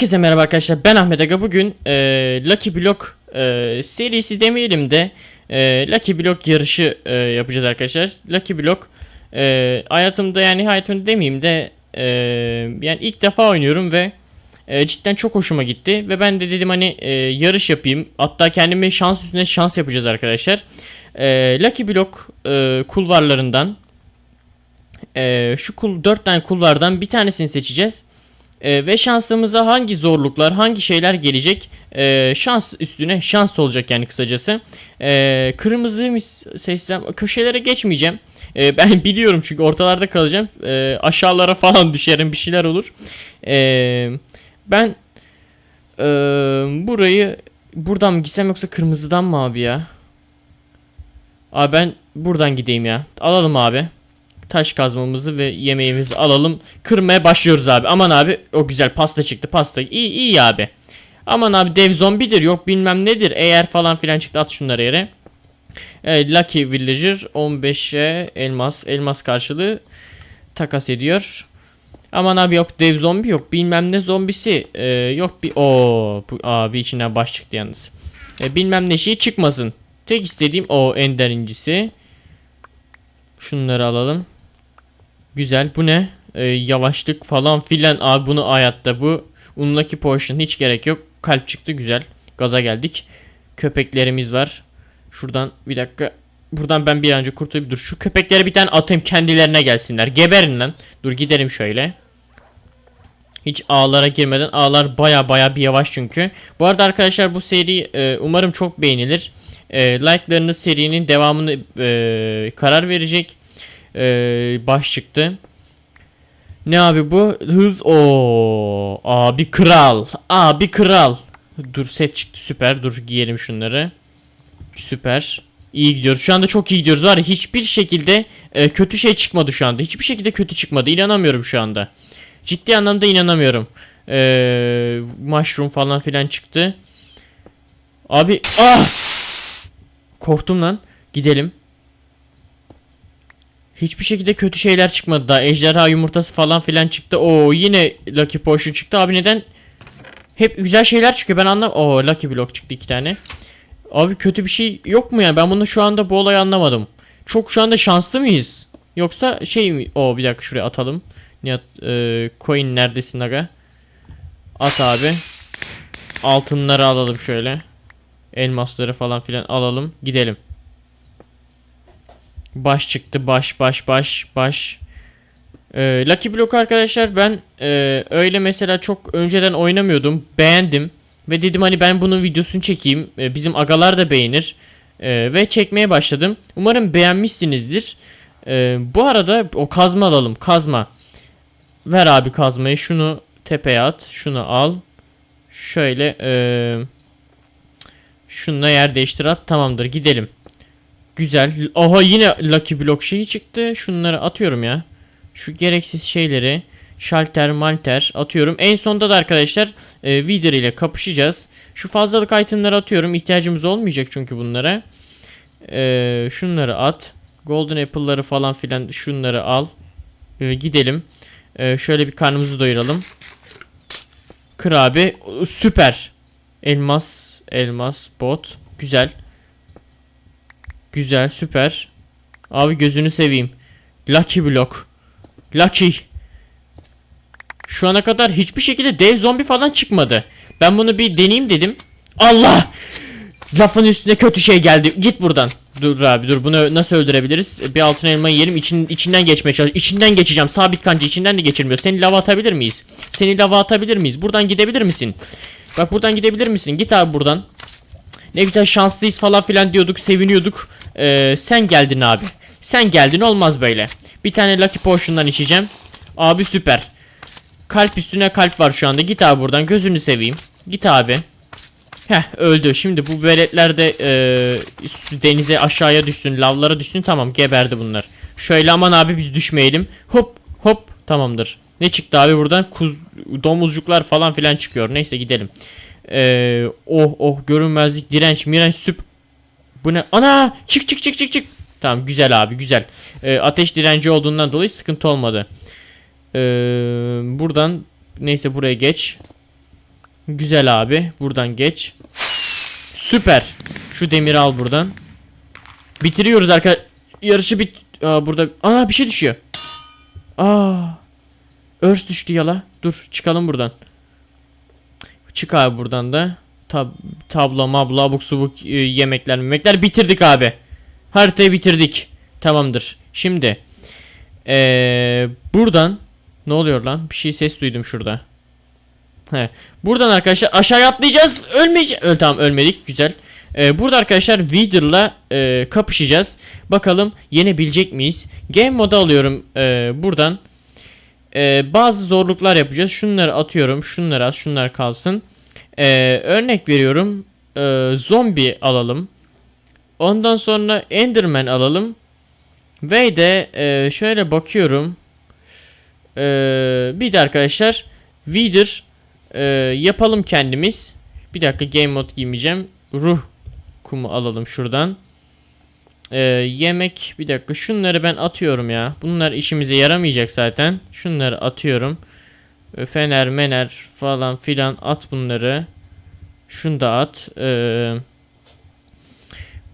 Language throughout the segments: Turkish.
Herkese merhaba arkadaşlar. Ben Ahmet Aga. Bugün e, Lucky Block e, serisi demeyelim de e, Lucky Block yarışı e, yapacağız arkadaşlar. Lucky Block e, hayatımda yani hayatımda demeyeyim de e, yani ilk defa oynuyorum ve e, cidden çok hoşuma gitti. Ve ben de dedim hani e, yarış yapayım. Hatta kendime şans üstüne şans yapacağız arkadaşlar. E, Lucky Block e, kulvarlarından e, şu kul 4 tane kulvardan bir tanesini seçeceğiz ee, ve şansımıza hangi zorluklar, hangi şeyler gelecek? Ee, şans üstüne şans olacak yani kısacası. Ee, kırmızı mı seçsem köşelere geçmeyeceğim. Ee, ben biliyorum çünkü ortalarda kalacağım. Ee, aşağılara falan düşerim bir şeyler olur. Ee, ben ee, burayı buradan mı gitsem yoksa kırmızıdan mı abi ya? Abi ben buradan gideyim ya. Alalım abi taş kazmamızı ve yemeğimizi alalım. Kırmaya başlıyoruz abi. Aman abi o güzel pasta çıktı pasta. İyi iyi abi. Aman abi dev zombidir yok bilmem nedir. Eğer falan filan çıktı at şunları yere. Evet Lucky Villager 15'e elmas. Elmas karşılığı takas ediyor. Aman abi yok dev zombi yok bilmem ne zombisi ee, yok bir o bu abi içinden baş çıktı yalnız. E, bilmem ne şey çıkmasın. Tek istediğim o ender incisi. Şunları alalım. Güzel. Bu ne? Ee, yavaşlık falan filan. Abi bunu hayatta bu. Unlucky potion hiç gerek yok. Kalp çıktı. Güzel. Gaza geldik. Köpeklerimiz var. Şuradan bir dakika. Buradan ben bir an önce kurtulayım. Dur şu köpekleri bir tane atayım kendilerine gelsinler. Geberin lan. Dur gidelim şöyle. Hiç ağlara girmeden ağlar baya baya bir yavaş çünkü. Bu arada arkadaşlar bu seri e, umarım çok beğenilir. E, like'larınız serinin devamını e, karar verecek. E, baş çıktı. Ne abi bu? Hız o abi kral. Abi kral. Dur set çıktı süper. Dur giyelim şunları. Süper. İyi gidiyoruz. Şu anda çok iyi gidiyoruz. Var hiçbir şekilde e, kötü şey çıkmadı şu anda. Hiçbir şekilde kötü çıkmadı. İnanamıyorum şu anda. Ciddi anlamda inanamıyorum. Ee, mushroom falan filan çıktı. Abi ah! Korktum lan. Gidelim. Hiçbir şekilde kötü şeyler çıkmadı daha. Ejderha yumurtası falan filan çıktı. Oo yine Lucky Potion çıktı. Abi neden? Hep güzel şeyler çıkıyor. Ben anlam. Oo Lucky Block çıktı iki tane. Abi kötü bir şey yok mu ya? Ben bunu şu anda bu olayı anlamadım. Çok şu anda şanslı mıyız? Yoksa şey mi? Oo bir dakika şuraya atalım. Nihat e, coin neredesin aga? At abi. Altınları alalım şöyle. Elmasları falan filan alalım. Gidelim. Baş çıktı. Baş baş baş baş. Ee, Lucky Block arkadaşlar ben e, öyle mesela çok önceden oynamıyordum. Beğendim. Ve dedim hani ben bunun videosunu çekeyim. E, bizim agalar da beğenir. E, ve çekmeye başladım. Umarım beğenmişsinizdir. E, bu arada o kazma alalım. Kazma. Ver abi kazmayı. Şunu tepeye at. Şunu al. Şöyle eee şununla yer değiştir at. Tamamdır. Gidelim. Güzel. Aha yine Lucky Block şeyi çıktı. Şunları atıyorum ya. Şu gereksiz şeyleri şalter malter atıyorum. En sonda da arkadaşlar e, Wither ile kapışacağız. Şu fazlalık itemleri atıyorum. İhtiyacımız olmayacak çünkü bunlara. E, şunları at. Golden Apple'ları falan filan şunları al. E, gidelim. Ee, şöyle bir karnımızı doyuralım. Kır abi. Süper. Elmas. Elmas. Bot. Güzel. Güzel. Süper. Abi gözünü seveyim. Lucky Block. Lucky. Şu ana kadar hiçbir şekilde dev zombi falan çıkmadı. Ben bunu bir deneyeyim dedim. Allah! Lafın üstüne kötü şey geldi. Git buradan. Dur abi dur bunu nasıl öldürebiliriz? Bir altın elma yerim için, içinden geçmeye çalış. İçinden geçeceğim. Sabit kanca içinden de geçilmiyor. Seni lava atabilir miyiz? Seni lava atabilir miyiz? Buradan gidebilir misin? Bak buradan gidebilir misin? Git abi buradan. Ne güzel şanslıyız falan filan diyorduk. Seviniyorduk. Ee, sen geldin abi. Sen geldin olmaz böyle. Bir tane Lucky Potion'dan içeceğim. Abi süper. Kalp üstüne kalp var şu anda. Git abi buradan. Gözünü seveyim. Git abi. Heh öldü. Şimdi bu veletler de e, denize aşağıya düşsün, lavlara düşsün. Tamam geberdi bunlar. Şöyle aman abi biz düşmeyelim. Hop hop tamamdır. Ne çıktı abi buradan? Kuz, domuzcuklar falan filan çıkıyor. Neyse gidelim. Ee, oh oh görünmezlik, direnç, mirenç, süp. Bu ne? Ana! Çık çık çık çık çık. Tamam güzel abi güzel. Ee, ateş direnci olduğundan dolayı sıkıntı olmadı. Ee, buradan neyse buraya geç. Güzel abi. Buradan geç. Süper. Şu demiri al buradan. Bitiriyoruz arkadaşlar. Yarışı bit... Aa, burada... Aa bir şey düşüyor. Aa. Örs düştü yala. Dur çıkalım buradan. Çık abi buradan da. Tab tablo mablo abuk subuk e, yemekler memekler bitirdik abi. Haritayı bitirdik. Tamamdır. Şimdi. Ee, buradan. Ne oluyor lan? Bir şey ses duydum şurada. He. Buradan arkadaşlar aşağıya atlayacağız. Ölmeyeceğiz. Öl tamam ölmedik. Güzel. Ee, burada arkadaşlar Wither'la e, kapışacağız. Bakalım yenebilecek miyiz? Game moda alıyorum e, buradan. E, bazı zorluklar yapacağız. Şunları atıyorum. Şunları az. Şunlar kalsın. E, örnek veriyorum. E, zombi alalım. Ondan sonra Enderman alalım. Ve de e, şöyle bakıyorum. E, bir de arkadaşlar Wither e, yapalım kendimiz. Bir dakika game mode giymeyeceğim. Ruh kumu alalım şuradan. Ee, yemek bir dakika şunları ben atıyorum ya. Bunlar işimize yaramayacak zaten. Şunları atıyorum. Ee, fener mener falan filan at bunları. Şunu da at. Ee,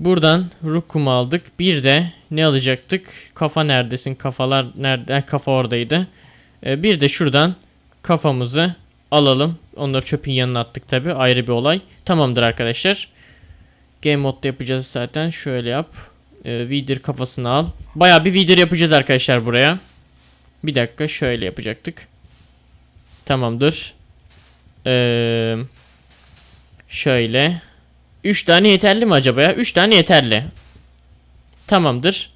buradan ruh kumu aldık. Bir de ne alacaktık? Kafa neredesin? Kafalar nerede? Kafa oradaydı. Ee, bir de şuradan kafamızı alalım. Onları çöpün yanına attık tabi. Ayrı bir olay. Tamamdır arkadaşlar. Game modda yapacağız zaten. Şöyle yap. Ee, Vidir kafasını al. Baya bir vidir yapacağız arkadaşlar buraya. Bir dakika şöyle yapacaktık. Tamamdır. Ee, şöyle. 3 tane yeterli mi acaba ya? 3 tane yeterli. Tamamdır.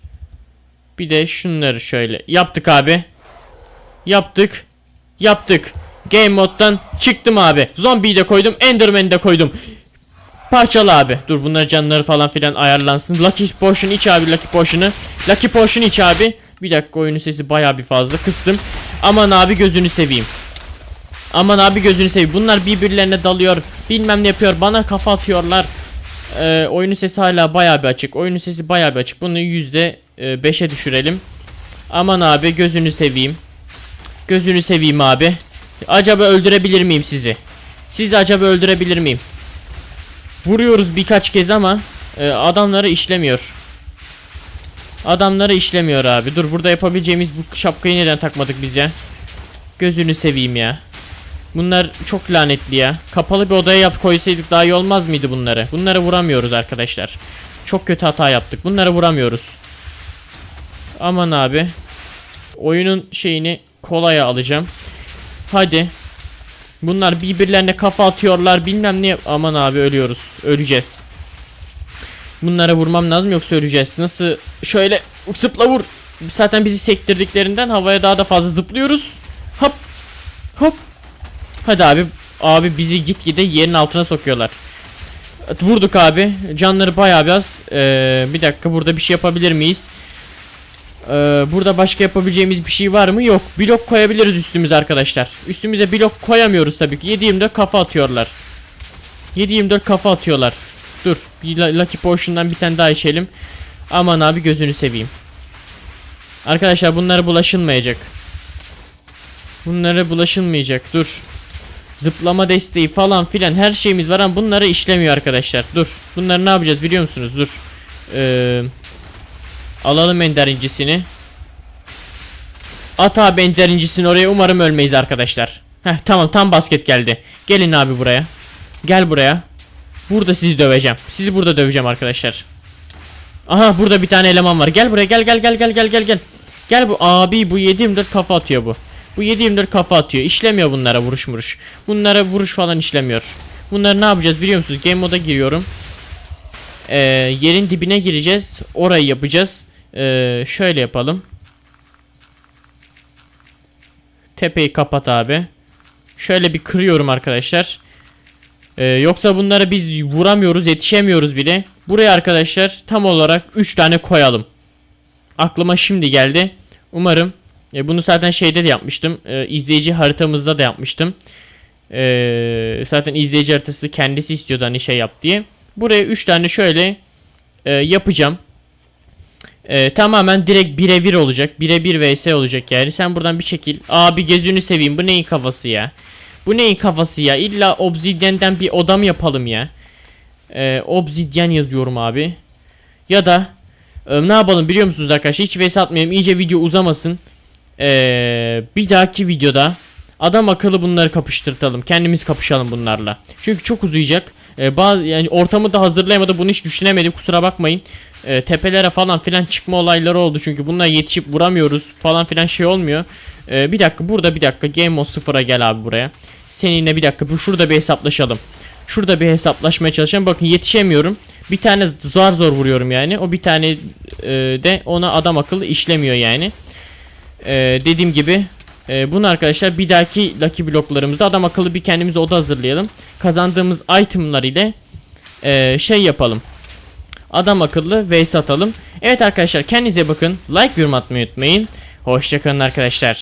Bir de şunları şöyle. Yaptık abi. Yaptık. Yaptık. Game moddan çıktım abi. Zombiyi de koydum. Enderman'i de koydum. Parçalı abi. Dur bunlar canları falan filan ayarlansın. Lucky Potion iç abi Lucky Potion'ı. Lucky Potion iç abi. Bir dakika oyunun sesi baya bir fazla kıstım. Aman abi gözünü seveyim. Aman abi gözünü seveyim. Bunlar birbirlerine dalıyor. Bilmem ne yapıyor. Bana kafa atıyorlar. Ee, oyunun sesi hala baya bir açık. Oyunun sesi baya bir açık. Bunu yüzde e, beşe düşürelim. Aman abi gözünü seveyim. Gözünü seveyim abi. Acaba öldürebilir miyim sizi? Sizi acaba öldürebilir miyim? Vuruyoruz birkaç kez ama e, adamları işlemiyor. Adamları işlemiyor abi. Dur burada yapabileceğimiz bu şapkayı neden takmadık biz ya? Gözünü seveyim ya. Bunlar çok lanetli ya. Kapalı bir odaya yap koysaydık daha iyi olmaz mıydı bunları? Bunları vuramıyoruz arkadaşlar. Çok kötü hata yaptık. Bunları vuramıyoruz. Aman abi. Oyunun şeyini kolaya alacağım. Hadi. Bunlar birbirlerine kafa atıyorlar bilmem ne Aman abi ölüyoruz. Öleceğiz. Bunlara vurmam lazım yoksa öleceğiz. Nasıl şöyle zıpla vur. Zaten bizi sektirdiklerinden havaya daha da fazla zıplıyoruz. Hop. Hop. Hadi abi. Abi bizi gitgide yerin altına sokuyorlar. Vurduk abi. Canları bayağı biraz. Ee, bir dakika burada bir şey yapabilir miyiz? Ee, burada başka yapabileceğimiz bir şey var mı? Yok. Blok koyabiliriz üstümüze arkadaşlar. Üstümüze blok koyamıyoruz tabii ki. 7-24 kafa atıyorlar. 7-24 kafa atıyorlar. Dur. Bir Lucky Potion'dan bir tane daha içelim. Aman abi gözünü seveyim. Arkadaşlar bunlara bulaşılmayacak. Bunlara bulaşılmayacak. Dur. Zıplama desteği falan filan her şeyimiz var ama bunlara işlemiyor arkadaşlar. Dur. Bunları ne yapacağız biliyor musunuz? Dur. Eee... Alalım ender incisini. At abi ender incisini oraya umarım ölmeyiz arkadaşlar. Heh tamam tam basket geldi. Gelin abi buraya. Gel buraya. Burada sizi döveceğim. Sizi burada döveceğim arkadaşlar. Aha burada bir tane eleman var. Gel buraya gel gel gel gel gel gel gel. Gel bu abi bu 724 kafa atıyor bu. Bu 724 kafa atıyor. İşlemiyor bunlara vuruş vuruş. Bunlara vuruş falan işlemiyor. Bunları ne yapacağız biliyor musunuz? Game moda giriyorum. Ee, yerin dibine gireceğiz. Orayı yapacağız. Ee, şöyle yapalım. Tepeyi kapat abi. Şöyle bir kırıyorum arkadaşlar. Ee, yoksa bunları biz vuramıyoruz, yetişemiyoruz bile. Buraya arkadaşlar tam olarak 3 tane koyalım. Aklıma şimdi geldi. Umarım e, bunu zaten şeyde de yapmıştım. E, izleyici haritamızda da yapmıştım. E, zaten izleyici haritası kendisi istiyordu hani şey yap diye. Buraya 3 tane şöyle e, yapacağım. E, tamamen direkt birebir olacak. Birebir vs olacak yani. Sen buradan bir şekil. Abi gözünü seveyim. Bu neyin kafası ya? Bu neyin kafası ya? İlla obsidyenden bir oda mı yapalım ya? Ee, obsidyen yazıyorum abi. Ya da e, ne yapalım biliyor musunuz arkadaşlar? Hiç vs atmayalım. İyice video uzamasın. Ee, bir dahaki videoda adam akıllı bunları kapıştırtalım. Kendimiz kapışalım bunlarla. Çünkü çok uzayacak. Ee, bazı yani ortamı da hazırlayamadım. Bunu hiç düşünemedim. Kusura bakmayın. Ee, tepelere falan filan çıkma olayları oldu. Çünkü bunlar yetişip vuramıyoruz falan filan şey olmuyor. Ee, bir dakika burada bir dakika. Game mode 0'a gel abi buraya. Seninle bir dakika. Şurada bir hesaplaşalım. Şurada bir hesaplaşmaya çalışacağım. Bakın yetişemiyorum. Bir tane zor zor vuruyorum yani. O bir tane e, de ona adam akıllı işlemiyor yani. E, dediğim gibi e, bunu arkadaşlar bir dahaki Lucky bloklarımızda adam akıllı bir kendimize oda hazırlayalım. Kazandığımız itemlar ile e, şey yapalım. Adam akıllı vs atalım. Evet arkadaşlar kendinize bakın. Like yorum atmayı unutmayın. Hoşçakalın arkadaşlar.